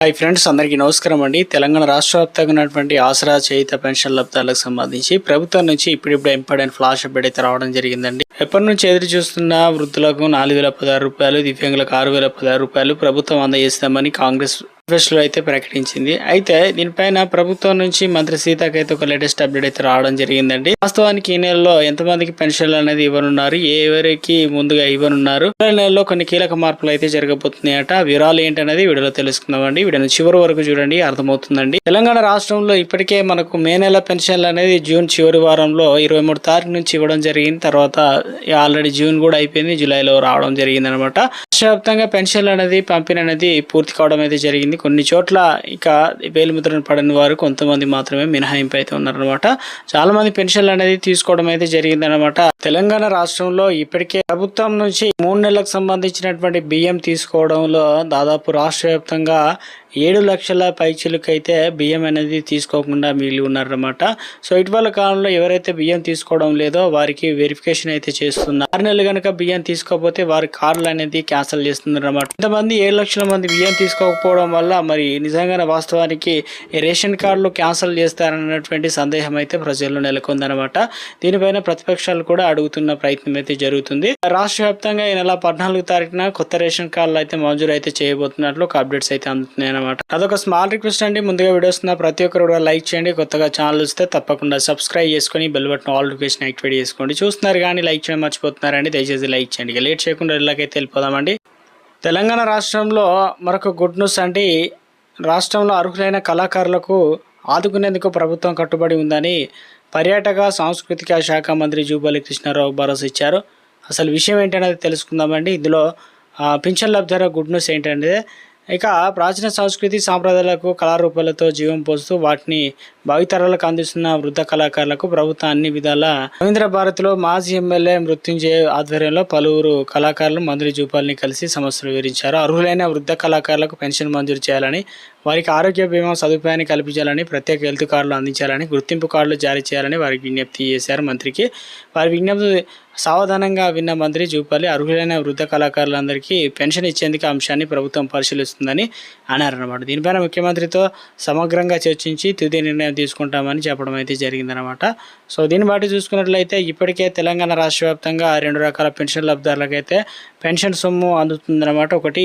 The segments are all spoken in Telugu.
హాయ్ ఫ్రెండ్స్ అందరికీ నమస్కారం అండి. తెలంగాణ రాష్ట్ర వ్యాప్తంగా ఉన్నటువంటి ఆసరా చేయిత పెన్షన్ లబ్ధాలకు సంబంధించి ప్రభుత్వం నుంచి ఇప్పుడిప్పుడు ఇంపార్టెంట్ ఫ్లాష్ అప్డేట్ అయితే రావడం జరిగిందండి. ఎప్పటి నుంచి ఎదురు చూస్తున్న వృద్ధులకు నాలుగు వేల పదహారు రూపాయలు దివ్యాంగులకు ఆరు వేల పదహారు రూపాయలు ప్రభుత్వం అందజేస్తామని కాంగ్రెస్ మేనిఫెస్టోలో అయితే ప్రకటించింది. అయితే దీనిపైన ప్రభుత్వం నుంచి మంత్రి సీతకు అయితే ఒక లేటెస్ట్ అప్డేట్ అయితే రావడం జరిగిందండి. వాస్తవానికి ఈ నెలలో ఎంతమందికి పెన్షన్లు అనేది ఇవ్వనున్నారు? ఏ ఎవరికి ముందుగా ఇవ్వనున్నారు? ఈ నెలలో కొన్ని కీలక మార్పులు అయితే జరగబోతున్నాయట. ఆ వివరాలు ఏంటనేది వీడియోలో తెలుసుకుందామండి. వీడియోని చివరి వరకు చూడండి అర్థమవుతుందండి. తెలంగాణ రాష్ట్రంలో ఇప్పటికే మనకు మే నెల పెన్షన్లు అనేది జూన్ చివరి వారంలో ఇరవై మూడు తారీఖు నుంచి ఇవ్వడం జరిగింది. తర్వాత ఆల్రెడీ జూన్ కూడా అయిపోయింది జూలైలో రావడం జరిగింది అనమాట రాష్ట్ర వ్యాప్తంగా పెన్షన్లు అనేది పంపిణీ అనేది పూర్తి కావడం అయితే జరిగింది. కొన్ని చోట్ల ఇక వేలిముద్రను పడని వారు కొంతమంది మాత్రమే మినహాయింపు అయితే ఉన్నారనమాట చాలా మంది పెన్షన్లు అనేది తీసుకోవడం అయితే జరిగింది అనమాట తెలంగాణ రాష్ట్రంలో ఇప్పటికే ప్రభుత్వం నుంచి మూడు నెలలకు సంబంధించినటువంటి బియ్యం తీసుకోవడంలో దాదాపు రాష్ట్ర వ్యాప్తంగా ఏడు లక్షల పైచీలకైతే బియ్యం అనేది తీసుకోకుండా మిగిలి ఉన్నారన్నమాట. సో ఇటీవల కాలంలో ఎవరైతే బియ్యం తీసుకోవడం లేదో వారికి వెరిఫికేషన్ అయితే చేస్తున్నారు ఆరు నెలలు కనుక బియ్యం తీసుకోకపోతే వారి కార్లు అనేది క్యాన్సిల్ చేస్తున్నారన్నమాట. ఇంతమంది ఏడు లక్షల మంది బియ్యం తీసుకోకపోవడం వల్ల మరి నిజంగానే వాస్తవానికి రేషన్ కార్డులు క్యాన్సిల్ చేస్తారన్నటువంటి సందేహం అయితే ప్రజల్లో నెలకొందనమాట దీనిపైన ప్రతిపక్షాలు కూడా అడుగుతున్న ప్రయత్నం అయితే జరుగుతుంది. రాష్ట్ర వ్యాప్తంగా ఈ నెల పద్నాలుగు తారీఖున కొత్త రేషన్ కార్డులు అయితే మంజూరు అయితే చేయబోతున్నట్లు ఒక అప్డేట్స్ అయితే అందుతున్నాయి అనమాట అదొక స్మాల్ రిక్వెస్ట్ అండి. ముందుగా వీడియోస్ ఉన్న ప్రతి ఒక్కరు కూడా లైక్ చేయండి. కొత్తగా ఛానల్ వస్తే తప్పకుండా సబ్స్క్రైబ్ చేసుకొని bell button all notification activate చేసుకోండి. చూస్తున్నారు కానీ లైక్ చేయడం మర్చిపోతున్నారండి. దయచేసి లైక్ చేయండి. లేట్ చేయకుండా ఇళ్ళకైతే వెళ్ళిపోదామండి. తెలంగాణ రాష్ట్రంలో మరొక గుడ్ న్యూస్ అండి. రాష్ట్రంలో అర్హులైన కళాకారులకు ఆదుకునేందుకు ప్రభుత్వం కట్టుబడి ఉందని పర్యాటక సాంస్కృతిక శాఖ మంత్రి జూబలి కృష్ణారావు భరోసా ఇచ్చారు. అసలు విషయం ఏంటనేది తెలుసుకుందామండి. ఇందులో పింఛన్ లబ్ధార గుడ్ న్యూస్ ఏంటంటే ఇక ప్రాచీన సంస్కృతి సాంప్రదాయాలకు కళారూపాలతో జీవం పోస్తూ వాటిని భావితరాలకు అందిస్తున్న వృద్ధ కళాకారులకు ప్రభుత్వం అన్ని విధాల రవీంద్ర భారత్లో మాజీ ఎమ్మెల్యే మృత్యుంజయ ఆధ్వర్యంలో పలువురు కళాకారులు మంత్రి జూపాల్ని కలిసి సమస్యలు వివరించారు. అర్హులైన వృద్ధ కళాకారులకు పెన్షన్ మంజూరు చేయాలని వారికి ఆరోగ్య బీమా సదుపాయాన్ని కల్పించాలని ప్రత్యేక హెల్త్ కార్డులు అందించాలని గుర్తింపు కార్డులు జారీ చేయాలని వారికి విజ్ఞప్తి చేశారు. మంత్రికి వారి విజ్ఞప్తి సావధానంగా విన్న మంత్రి జూపల్లి అర్హులైన వృద్ధ కళాకారులందరికీ పెన్షన్ ఇచ్చేందుకు అంశాన్ని ప్రభుత్వం పరిశీలిస్తుందని అన్నారన్నమాట దీనిపైన ముఖ్యమంత్రితో సమగ్రంగా చర్చించి తుది నిర్ణయం తీసుకుంటామని చెప్పడం అయితే జరిగిందనమాట సో దీన్ని బట్టి చూసుకున్నట్లయితే ఇప్పటికే తెలంగాణ రాష్ట్ర వ్యాప్తంగా రెండు రకాల పెన్షన్ లబ్ధారులకైతే పెన్షన్ సొమ్ము అందుతుందన్నమాట. ఒకటి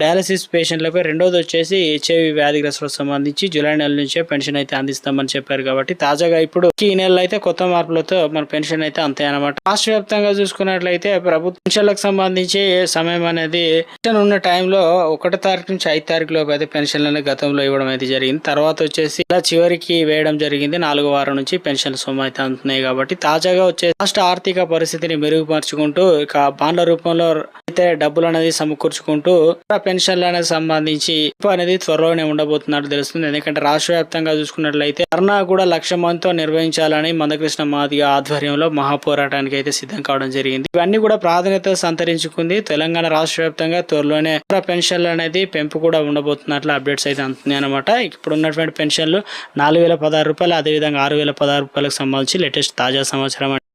డయాలసిస్ పేషెంట్లపై రెండోది వచ్చేసి హెచ్ఐవి వ్యాధిగ్రస్తులకు సంబంధించి జూలై నెల నుంచే పెన్షన్ అయితే అందిస్తామని చెప్పారు కాబట్టి తాజాగా ఇప్పుడు ఈ నెలలో అయితే కొత్త మార్పులతో మన పెన్షన్ అయితే అంతే అనమాట రాష్ట్ర వ్యాప్తంగా చూసుకున్నట్లయితే ప్రభుత్వ పెన్షన్లకు సంబంధించి సమయం అనేది పెన్షన్ ఉన్న టైంలో ఒకటో తారీఖు నుంచి ఐదు తారీఖు లోపు అయితే పెన్షన్లను గతంలో ఇవ్వడం అయితే జరిగింది. తర్వాత వచ్చేసి ఇలా చివరికి వేయడం జరిగింది. నాలుగో వారం నుంచి పెన్షన్ సొమ్ము అయితే అందుతున్నాయి కాబట్టి తాజాగా వచ్చే రాష్ట్ర ఆర్థిక పరిస్థితిని మెరుగుపరుచుకుంటూ ఇక బాండ్ల రూపంలో అయితే డబ్బులు అనేది సమకూర్చుకుంటూ పెన్షన్లు అనేది సంబంధించి అనేది త్వరలోనే ఉండబోతున్నట్టు తెలుస్తుంది. ఎందుకంటే రాష్ట్ర వ్యాప్తంగా చూసుకున్నట్లయితే ధర్నా కూడా లక్ష మందితో నిర్వహించాలని మందకృష్ణ మాదిగ ఆధ్వర్యంలో మహాపోరాటానికి అయితే సిద్ధం కావడం జరిగింది. ఇవన్నీ కూడా ప్రాధాన్యత సంతరించుకుంది. తెలంగాణ రాష్ట్ర వ్యాప్తంగా త్వరలోనే పెన్షన్లు అనేది పెంపు కూడా ఉండబోతున్నట్లు అప్డేట్స్ అయితే అందుతున్నాయి అనమాట ఇప్పుడు ఉన్నటువంటి పెన్షన్లు నాలుగు వేల పదహారు రూపాయలు అదేవిధంగా ఆరు వేల పదహారు రూపాయలకు సంబంధించి లేటెస్ట్ తాజా సమాచారం